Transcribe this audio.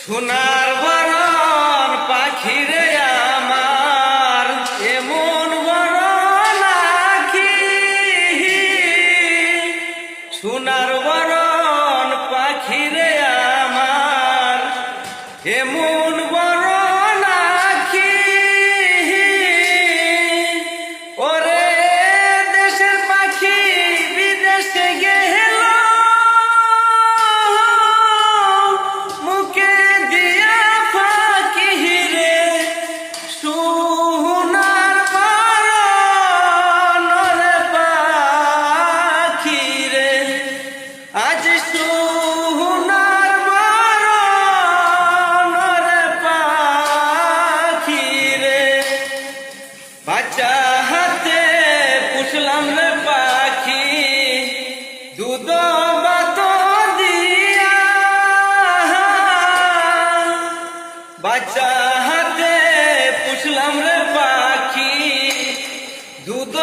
সোনার বরণ পাখিরে আমার এমন বরণ আখি সোনার বরণ পাখিরে আমার এমন হাতে পুষলাম রে পাখি। দুধ বাত দিয়া। বাচ্চা হাতে পুষলাম রে পাখি। দুধ